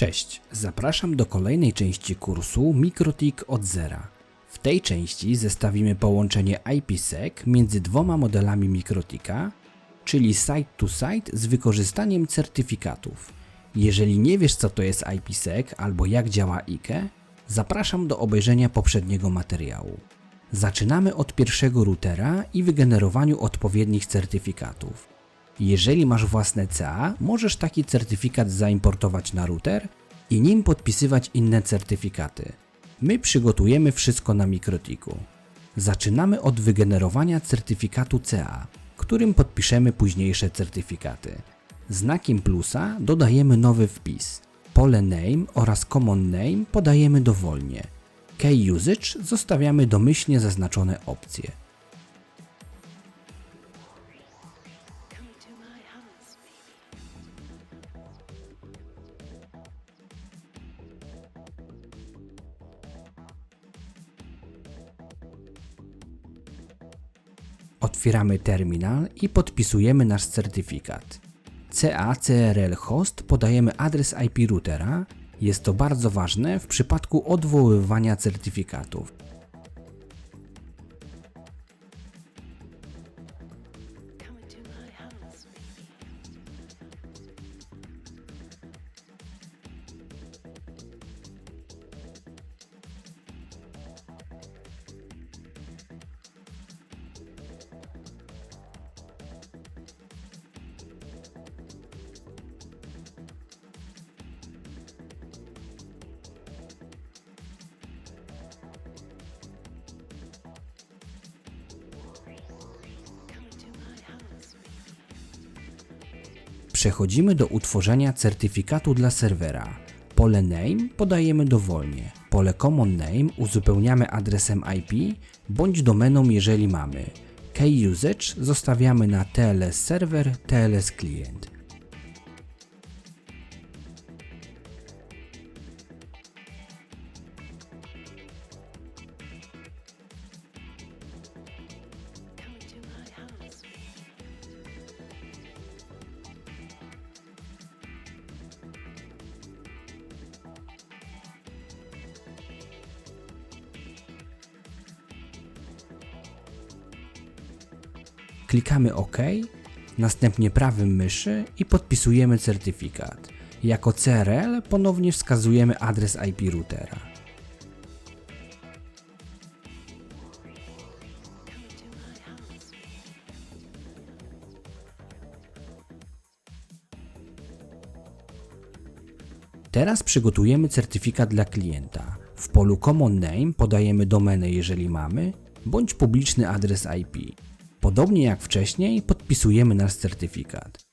Cześć, zapraszam do kolejnej części kursu MikroTik od zera. W tej części zestawimy połączenie IPsec między dwoma modelami MikroTika, czyli site-to-site z wykorzystaniem certyfikatów. Jeżeli nie wiesz co to jest IPsec albo jak działa IKE, zapraszam do obejrzenia poprzedniego materiału. Zaczynamy od pierwszego routera i wygenerowaniu odpowiednich certyfikatów. Jeżeli masz własne CA, możesz taki certyfikat zaimportować na router i nim podpisywać inne certyfikaty. My przygotujemy wszystko na Mikrotiku. Zaczynamy od wygenerowania certyfikatu CA, którym podpiszemy późniejsze certyfikaty. Znakiem plusa dodajemy nowy wpis. Pole name oraz common name podajemy dowolnie. Key usage zostawiamy domyślnie zaznaczone opcje. Otwieramy terminal i podpisujemy nasz certyfikat. CA-CRL host podajemy adres IP routera. Jest to bardzo ważne w przypadku odwoływania certyfikatów. Przechodzimy do utworzenia certyfikatu dla serwera. Pole name podajemy dowolnie. Pole common name uzupełniamy adresem IP bądź domeną jeżeli mamy. Key usage zostawiamy na TLS server, TLS client. Klikamy OK, następnie prawym myszy i podpisujemy certyfikat. Jako CRL ponownie wskazujemy adres IP routera. Teraz przygotujemy certyfikat dla klienta. W polu Common Name podajemy domenę, jeżeli mamy, bądź publiczny adres IP. Podobnie jak wcześniej, podpisujemy nasz certyfikat.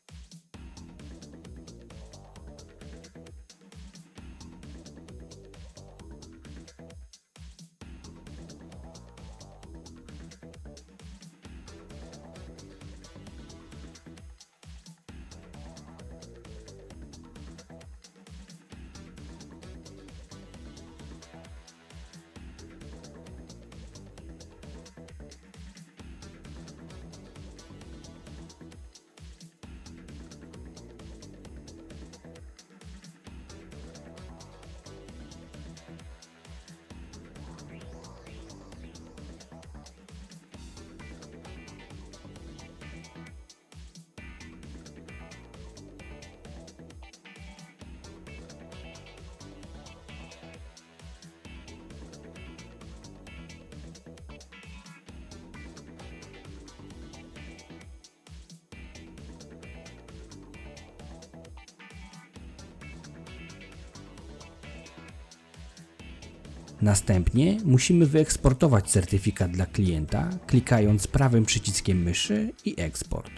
Następnie musimy wyeksportować certyfikat dla klienta, klikając prawym przyciskiem myszy i eksport.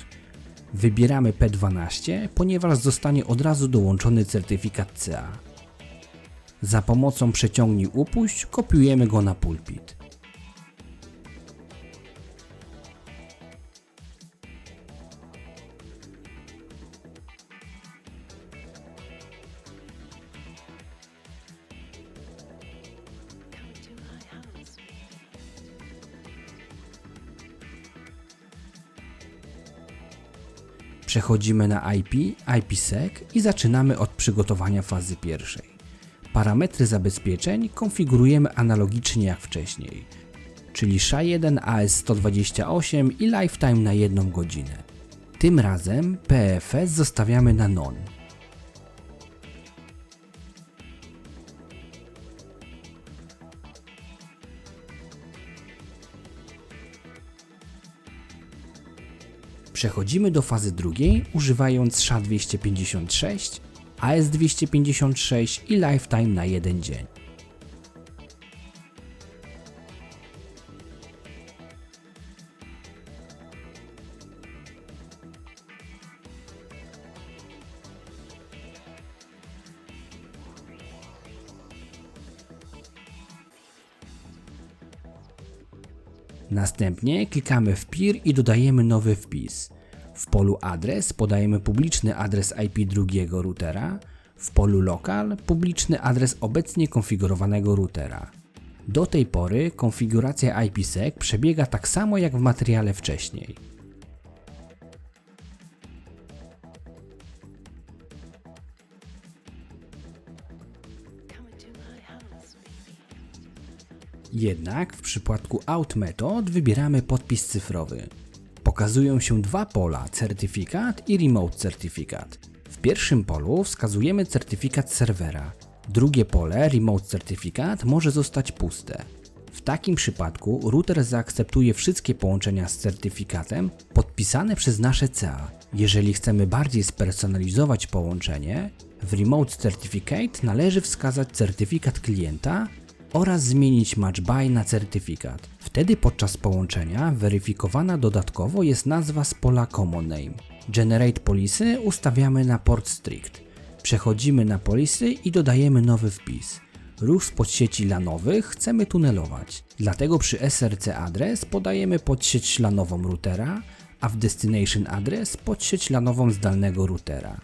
Wybieramy P12, ponieważ zostanie od razu dołączony certyfikat CA. Za pomocą przeciągnij upuść kopiujemy go na pulpit. Przechodzimy na IP, IPsec i zaczynamy od przygotowania fazy pierwszej. Parametry zabezpieczeń konfigurujemy analogicznie jak wcześniej, czyli SHA-1 AS128 i lifetime na 1 godzinę. Tym razem PFS zostawiamy na non. Przechodzimy do fazy drugiej używając SHA-256, AS-256 i lifetime na jeden dzień. Następnie klikamy w PIR i dodajemy nowy wpis. W polu adres podajemy publiczny adres IP drugiego routera, w polu lokal publiczny adres obecnie konfigurowanego routera. Do tej pory konfiguracja IPsec przebiega tak samo jak w materiale wcześniej. Jednak w przypadku Out Method wybieramy podpis cyfrowy. Pokazują się dwa pola, certyfikat i remote certyfikat. W pierwszym polu wskazujemy certyfikat serwera. Drugie pole, remote certyfikat, może zostać puste. W takim przypadku router zaakceptuje wszystkie połączenia z certyfikatem podpisane przez nasze CA. Jeżeli chcemy bardziej spersonalizować połączenie, w Remote Certificate należy wskazać certyfikat klienta oraz zmienić match by na certyfikat. Wtedy podczas połączenia weryfikowana dodatkowo jest nazwa z pola Common Name. Generate Policy ustawiamy na Port Strict. Przechodzimy na Policy i dodajemy nowy wpis. Ruch z podsieci LANowych chcemy tunelować, dlatego przy SRC adres podajemy podsieć LANową routera, a w Destination adres podsieć LANową zdalnego routera.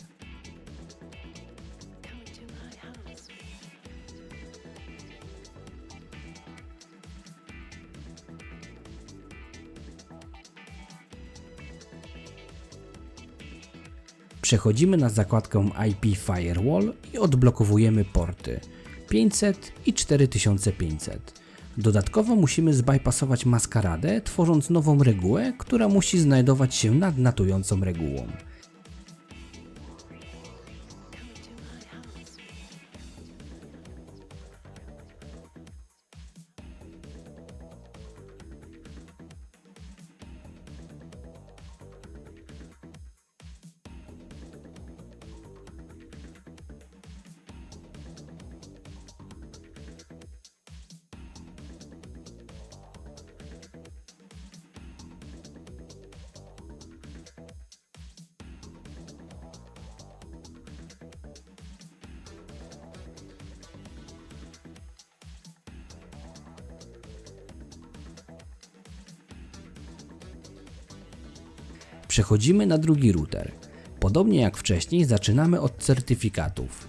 Przechodzimy na zakładkę IP Firewall i odblokowujemy porty 500 i 4500. Dodatkowo musimy zbypassować maskaradę, tworząc nową regułę, która musi znajdować się nad natującą regułą. Przechodzimy na drugi router. Podobnie jak wcześniej, zaczynamy od certyfikatów.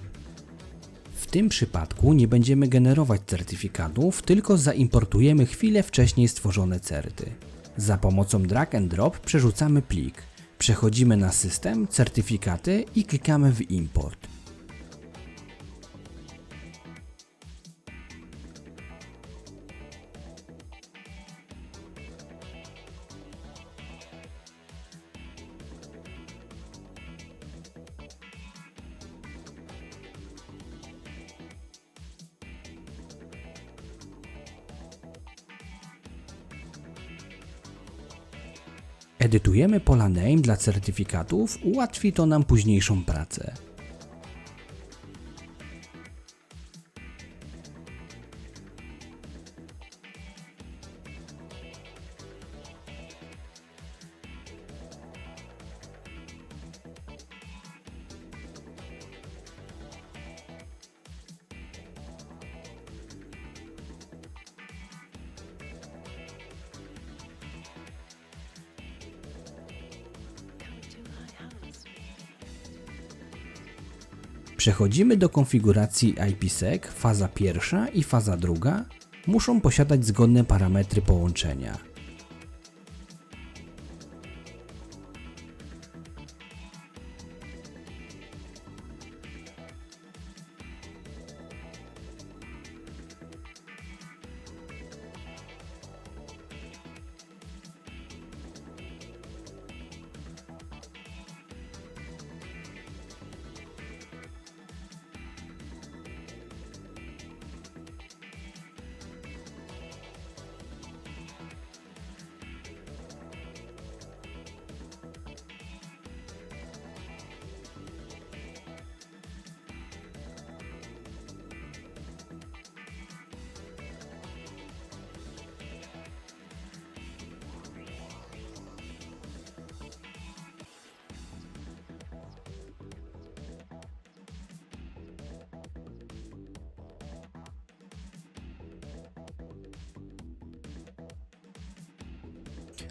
W tym przypadku nie będziemy generować certyfikatów, tylko zaimportujemy chwilę wcześniej stworzone certy. Za pomocą drag and drop przerzucamy plik. Przechodzimy na system, certyfikaty i klikamy w import. Edytujemy pola name dla certyfikatów, ułatwi to nam późniejszą pracę. Przechodzimy do konfiguracji IPsec, faza pierwsza i faza druga muszą posiadać zgodne parametry połączenia.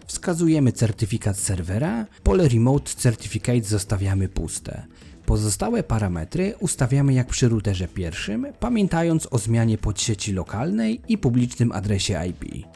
Wskazujemy certyfikat serwera, pole Remote Certificate zostawiamy puste. Pozostałe parametry ustawiamy jak przy routerze pierwszym, pamiętając o zmianie podsieci lokalnej i publicznym adresie IP.